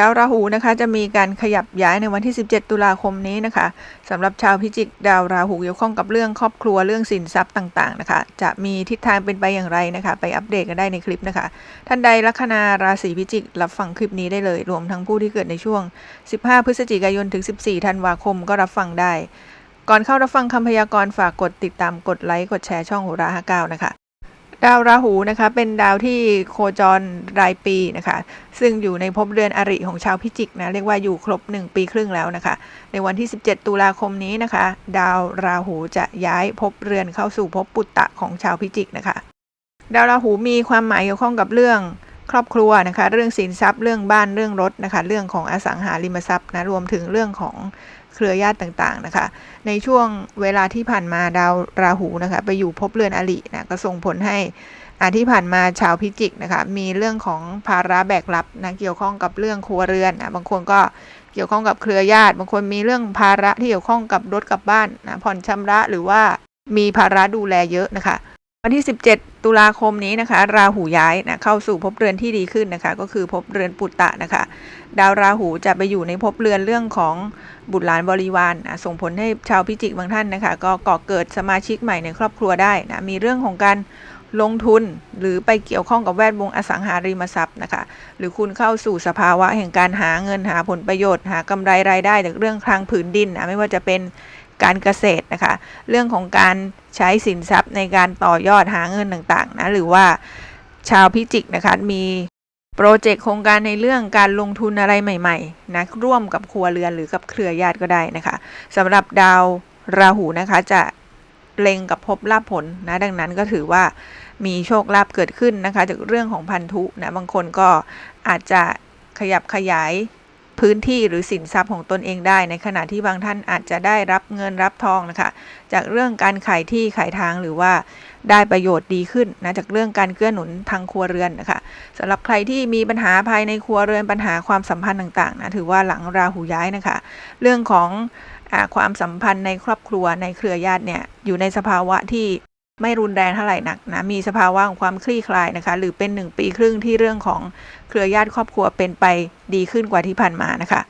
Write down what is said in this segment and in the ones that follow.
ดาวราหูนะคะจะมีการขยับย้ายในวันที่ 17 ตุลาคมนี้นะคะสำหรับชาวพิจิกดาวราหูเกี่ยวข้องกับเรื่องครอบครัวเรื่องสินทรัพย์ต่างๆนะคะ จะมีทิศทางเป็นไปอย่างไรนะคะ ไปอัปเดตกันได้ในคลิปนะคะ ท่านใดลัคนาราศีพิจิกรับฟังคลิปนี้ได้เลย รวมทั้งผู้ที่เกิดในช่วง 15 พฤศจิกายนถึง 14 ธันวาคมก็รับฟังได้ ก่อนเข้ารับฟังคำพยากรณ์ฝากกดติดตามกดไลค์กดแชร์ช่องโหราห้าเก้านะคะ ดาวราหูนะคะเป็นดาวที่โคจรรายปีนะคะ ซึ่งอยู่ในภพเรือนอริของชาวพิจิกนะเรียกว่าอยู่ครบ 1 ปีครึ่งแล้วนะคะ ในวันที่ 17 ตุลาคมนี้นะคะ ดาวราหูจะย้ายภพเรือนเข้าสู่ภพปุตตะของชาวพิจิกนะคะ ดาวราหูมีความหมายเกี่ยวข้องกับเรื่องครอบครัวนะคะ เรื่องสินทรัพย์เรื่องบ้านเรื่องรถนะคะ เรื่องของอสังหาริมทรัพย์นะรวมถึงเรื่องของ เครือญาติต่างๆนะคะ ในช่วงเวลาที่ผ่านมาดาวราหูนะคะไปอยู่ภพเรือนอรินะก็ส่งผลให้อาที่ผ่านมาชาวพิจิกนะคะมีเรื่องของภาระแบกรับนะเกี่ยวข้องกับเรื่องครัวเรือนนะบางคนก็เกี่ยวข้องกับเครือญาติ บางคนมีเรื่องภาระที่เกี่ยวข้องกับรถกลับบ้านนะผ่อนชำระหรือว่ามีภาระดูแลเยอะนะคะวันที่ 17 ตุลาคมนี้นะคะ ราหูย้ายนะเข้าสู่ภพเรือนที่ดีขึ้นนะคะ ก็คือภพเรือนปุตตะนะคะ ดาวราหูจะไปอยู่ในภพเรือนเรื่องของบุตรหลานบริวารนะส่งผลให้ชาวพิจิกบางท่านนะคะ ก็ก่อเกิดสมาชิกใหม่ในครอบครัวได้นะมีเรื่องของการลงทุนหรือไปเกี่ยวข้องกับแวดวงอสังหาริมทรัพย์นะคะ หรือคุณเข้าสู่สภาวะแห่งการหาเงินหาผลประโยชน์ หากำไรรายได้จากเรื่องคลังผืนดินนะไม่ว่าจะเป็น การเกษตรนะคะ เรื่องของการใช้สินทรัพย์ในการต่อยอดหาเงินต่างๆนะหรือว่าชาวพิจิกนะคะมีโปรเจกต์โครงการในเรื่องการลงทุนอะไรใหม่ๆนะร่วมกับครัวเรือนหรือกับเครือญาติก็ได้นะคะสำหรับดาวราหูนะคะจะเล็งกับภพลาภผลนะดังนั้นก็ถือว่ามีโชคลาภเกิดขึ้นนะคะ จากเรื่องของพันธุนะบางคนก็อาจจะขยับขยาย พื้นที่หรือสินทรัพย์ของตนเองได้ ในขณะที่บางท่านอาจจะได้รับเงินรับทองนะคะจากเรื่องการขายที่ขายทางหรือว่าได้ประโยชน์ดีขึ้นนะจากเรื่องการเกื้อหนุนทางครัวเรือนนะคะสำหรับใครที่มีปัญหาภายในครัวเรือนปัญหาความสัมพันธ์ต่างๆนะถือว่าหลังราหูย้ายนะคะ เรื่องของอความสัมพันธ์ในครอบครัวในเครือญาติเนี่ยอยู่ในสภาวะที่ ไม่รุนแรงเท่าไหร่นักนะมีสภาวะของความคลี่คลายนะคะหรือเป็น 1 ปีครึ่งที่เรื่องของเครือญาติครอบครัวเป็นไปดีขึ้นกว่าที่ผ่านมานะคะ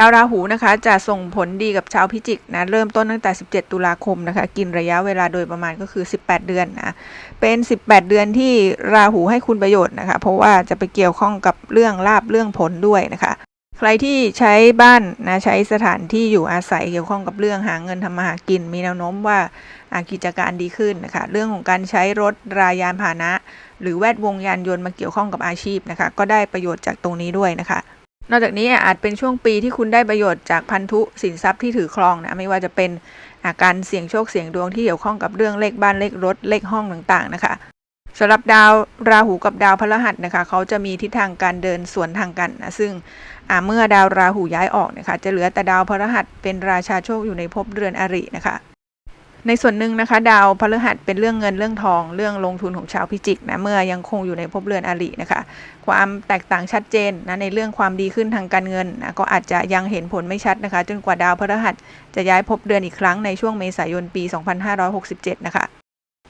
ดาวราหูนะคะจะส่งผลดีกับชาวพิจิกนะเริ่มต้นตั้งแต่ 17 ตุลาคมนะคะกินระยะเวลาโดยประมาณก็คือ 18 เดือนนะเป็น 18 เดือนที่ราหูให้คุณประโยชน์นะคะเพราะว่าจะไปเกี่ยวข้องกับเรื่องลาบเรื่องผลด้วยนะคะ ใครที่ใช้บ้านนะใช้สถานที่อยู่อาศัยเกี่ยวข้องกับเรื่องหาเงินทำมาหากิน มีแนวโน้มว่ากิจการดีขึ้นนะคะเรื่องของการใช้รถรายานพาหนะ หรือแวดวงยานยนต์มาเกี่ยวข้องกับอาชีพนะคะก็ได้ประโยชน์จากตรงนี้ด้วยนะคะนอกจากนี้อาจเป็นช่วงปีที่คุณได้ประโยชน์จากพันธุสินทรัพย์ที่ถือครองนะไม่ว่าจะเป็นอาการเสี่ยงโชคเสี่ยงดวงที่เกี่ยวข้องกับเรื่องเลขบ้านเลขรถเลขห้องต่างๆนะคะสำหรับดาวราหูกับดาวพฤหัสนะคะเขาจะมีทิศทางการเดินสวนทางกันนะซึ่ง เมื่อดาวราหูย้ายออกนะคะจะเหลือแต่ดาวพฤหัสเป็นราชาโชคอยู่ในภพเรือนอรินะคะในส่วนหนึ่งนะคะดาวพฤหัสเป็นเรื่องเงินเรื่องทอง เรื่องลงทุนของชาวพิจิกนะเมื่อยังคงอยู่ในภพเรือนอรินะคะ ความแตกต่างชัดเจนนะในเรื่องความดีขึ้นทางการเงินนะก็อาจจะยังเห็นผลไม่ชัดนะคะ จนกว่าดาวพฤหัสจะย้ายภพเรือนอีกครั้งในช่วงเมษายนปี 2567 นะคะ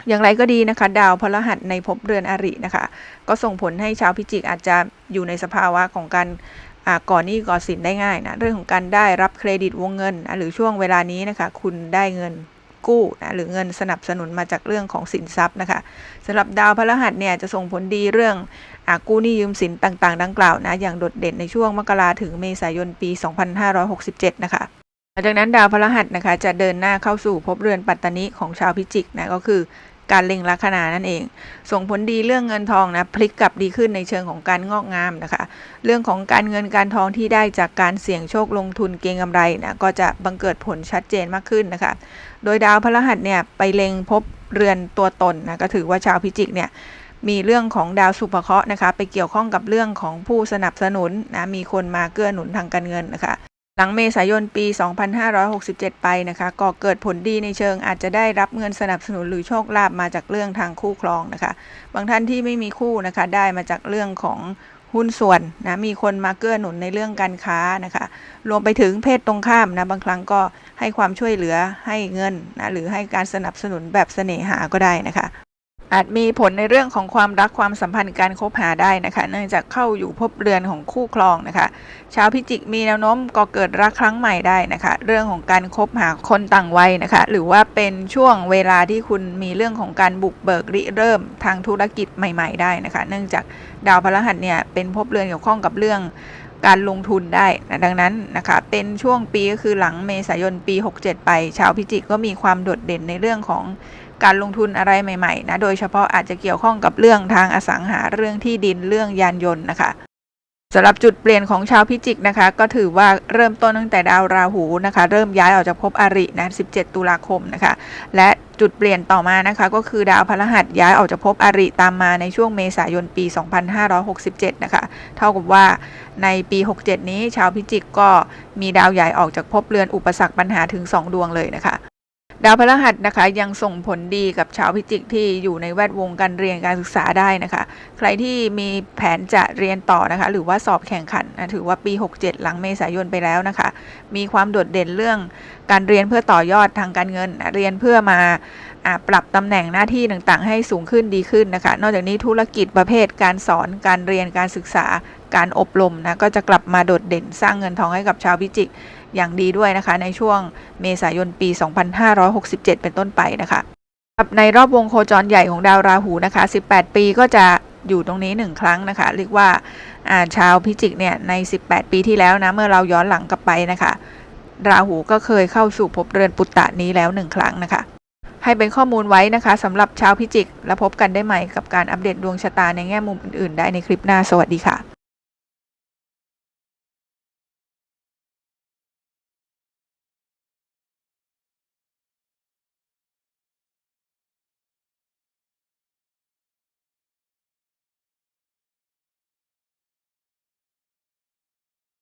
อย่างไรก็ดีนะคะ ดาวพฤหัสในภพเรือนอรินะคะ ก็ส่งผลให้ชาวพิจิกอาจจะอยู่ในสภาวะของการ ก่อนหนี้ก่อสินได้ง่ายนะเรื่องของการได้รับเครดิตวงเงินนะหรือช่วงเวลานี้นะคะคุณได้เงินกู้นะหรือเงินสนับสนุนมาจากเรื่องของสินทรัพย์นะคะสำหรับดาวพฤหัสเนี่ยจะส่งผลดีเรื่องอกู้หนี้ยืมสินต่างๆ ดังกล่าวนะอย่างโดดเด่นในช่วงมกราถึงเมษายนปี 2567 นะคะหลังจากนั้นดาวพฤหัสนะคะจะเดินหน้าเข้าสู่ภพเรือนปัตตานีของชาวพิจิกนะก็คือ การเล็งลัคนานั่นเอง ส่งผลดีเรื่องเงินทองนะพลิกกลับดีขึ้นในเชิงของการงอกงามนะคะ เรื่องของการเงินการทองที่ได้จากการเสี่ยงโชคลงทุนเก็งกำไรนะก็จะบังเกิดผลชัดเจนมากขึ้นนะคะ โดยดาวพฤหัสเนี่ยไปเล็งพบเรือนตัวตนนะก็ถือว่าชาวพิจิกเนี่ยมีเรื่องของดาวสุภเคราะห์นะคะ ไปเกี่ยวข้องกับเรื่องของผู้สนับสนุนนะมีคนมาเกื้อหนุนทางการเงินนะคะ หลังเมษายนปี 2567 ไปนะคะก็เกิดผลดีในเชิงอาจจะได้รับเงินสนับสนุนหรือโชคลาภมาจากเรื่องทางคู่ครองนะคะ บางท่านที่ไม่มีคู่นะคะได้มาจากเรื่องของหุ้นส่วนนะมีคนมาเกื้อหนุนในเรื่องการค้านะคะ รวมไปถึงเพศตรงข้ามนะบางครั้งก็ให้ความช่วยเหลือให้เงินนะหรือให้การสนับสนุนแบบเสน่หาก็ได้นะคะ อาจมีผลในเรื่องของความรักความสัมพันธ์การคบหาได้นะคะ เนื่องจากเข้าอยู่ภพเรือนของคู่ครองนะคะ ชาวพิจิกมีแนวโน้มก่อเกิดรักครั้งใหม่ได้นะคะ เรื่องของการคบหาคนต่างวัยนะคะ หรือว่าเป็นช่วงเวลาที่คุณมีเรื่องของการบุกเบิกริเริ่มทางธุรกิจใหม่ ๆ ได้นะคะ เนื่องจากดาวพฤหัสเนี่ยเป็นภพเรือนเกี่ยวข้องกับเรื่องการลงทุนได้นะดังนั้นนะคะ เป็นช่วงปีก็คือหลังเมษายนปี 67 ไป ชาวพิจิกก็มีความโดดเด่นในเรื่องของ การลงทุนอะไรใหม่ๆนะโดยเฉพาะอาจจะเกี่ยวข้องกับเรื่องทางอสังหาเรื่องที่ดินเรื่องยานยนต์นะคะสำหรับจุดเปลี่ยนของชาวพิจิกนะคะ ก็ถือว่าเริ่มต้นตั้งแต่ดาวราหูนะคะ เริ่มย้ายออกจากภพอรินะ17 ตุลาคมนะคะ และจุดเปลี่ยนต่อมานะคะ ก็คือดาวพฤหัสย้ายออกจากภพอริตามมาในช่วงเมษายนปี 2567 นะคะ เท่ากับว่าในปี 67 นี้ชาวพิจิกก็มีดาวใหญ่ออกจากภพเรือนอุปสรรคปัญหาถึง 2 ดวงเลยนะคะ ดาวพฤหัสนะคะยังส่งผลดีกับชาวพิจิกที่อยู่ในแวดวงการเรียนการศึกษาได้นะคะ ใครที่มีแผนจะเรียนต่อนะคะ หรือว่าสอบแข่งขันนะถือว่าปี 67 หลังเมษายนไปแล้วนะคะ มีความโดดเด่นเรื่องการเรียนเพื่อต่อยอดทางการเงินนะเรียนเพื่อมาอ่าปรับตำแหน่งหน้าที่ต่างๆ ให้สูงขึ้นดีขึ้นนะคะ นอกจากนี้ธุรกิจประเภทการสอนการเรียนการศึกษาการอบรมนะก็จะกลับมาโดดเด่นสร้างเงินทองให้กับชาวพิจิก อย่างดีด้วยนะคะ ในช่วงเมษายนปี 2567 เป็นต้นไปนะคะกับในรอบวงโคจรใหญ่ของดาวราหูนะคะ 18 ปีก็จะอยู่ตรงนี้ 1 ครั้งนะคะ เรียกว่าาชาวพิจิกเนี่ยใน 18 ปีที่แล้วนะ เมื่อเราย้อนหลังกลับไปนะคะ ราหูก็เคยเข้าสู่ภพเรือนปุตตะนี้แล้ว 1 ครั้งนะคะ ให้เป็นข้อมูลไว้นะคะสำหรับชาวพิจิก แล้วพบกันได้ใหม่กับการอัปเดตดวงชะตาในแง่มุมอื่นๆ ได้ในคลิปหน้า สวัสดีค่ะ